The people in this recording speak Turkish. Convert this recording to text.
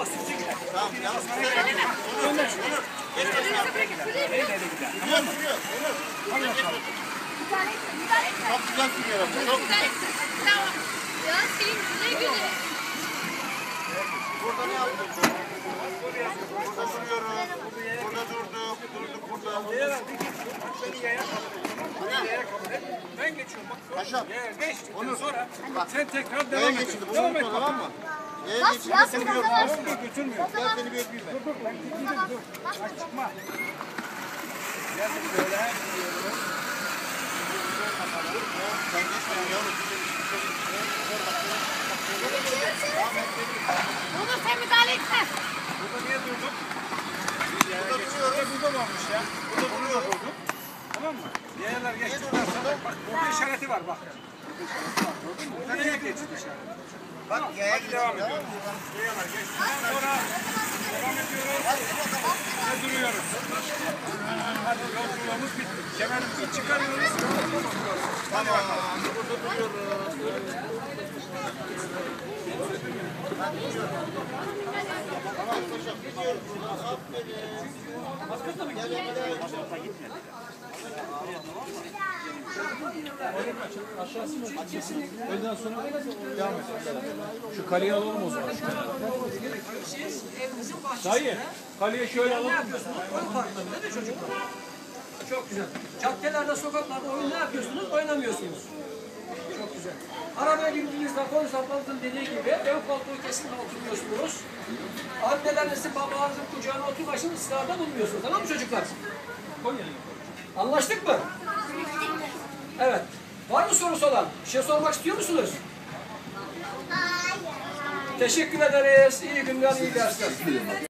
Çok güzel sürüyor. Çok Tamam. Ya senin ne güzel. Burada ne yaptık? Burada duruyoruz. Burada durduk. Durduk burada. Ben geçiyorum bak. Paşam. Geçtikten Onur. sonra sen tekrar devam et. Devam et unutma bak. tamam mı? Neye Bas geçildi? yaz Seni bir öpeyim. zaman. Dur götürmüyor. Gel seni bir öpeyim ben. Çıkma. Geldik böyle. Sen geçme yavrum. Onur sen müdahale etme. Burada niye durduk? Burada duruyoruz. Burada varmış ya. Burada burada durduk. Tamam mı? Diğerler sonra bak burada işareti var bak. Burada işareti var. Gördün mü? Burada niye geçti işareti? Bak yaya devam ediyoruz. Diğerler geçtikten sonra devam ediyoruz. Ve duruyoruz. Hadi yolculuğumuz bitti. Kemerimizi çıkarıyoruz. Hadi bakalım. Burada duruyoruz. Tamam paşam gidiyoruz buradan. Aferin. Öğleden sonra devam et. Şu kaleyi alalım o zaman. Dayı, kaleyi şöyle alalım. Oyun parklarında değil mi çocuklar? Çok güzel. Caddelerde, sokaklarda oyun ne yapıyorsunuz? Oynamıyorsunuz. Çok güzel. Arabaya bindiğinizde konservatörün dediği gibi ev koltuğu kesinlikle oturmuyorsunuz. Annelerinizin, babalarınızın kucağına oturmayın, ısrarda bulunmuyorsunuz. Tamam mı çocuklar? Anlaştık mı? Evet. Var mı sorusu olan? Bir şey sormak istiyor musunuz? Teşekkür ederiz. İyi günler, iyi dersler.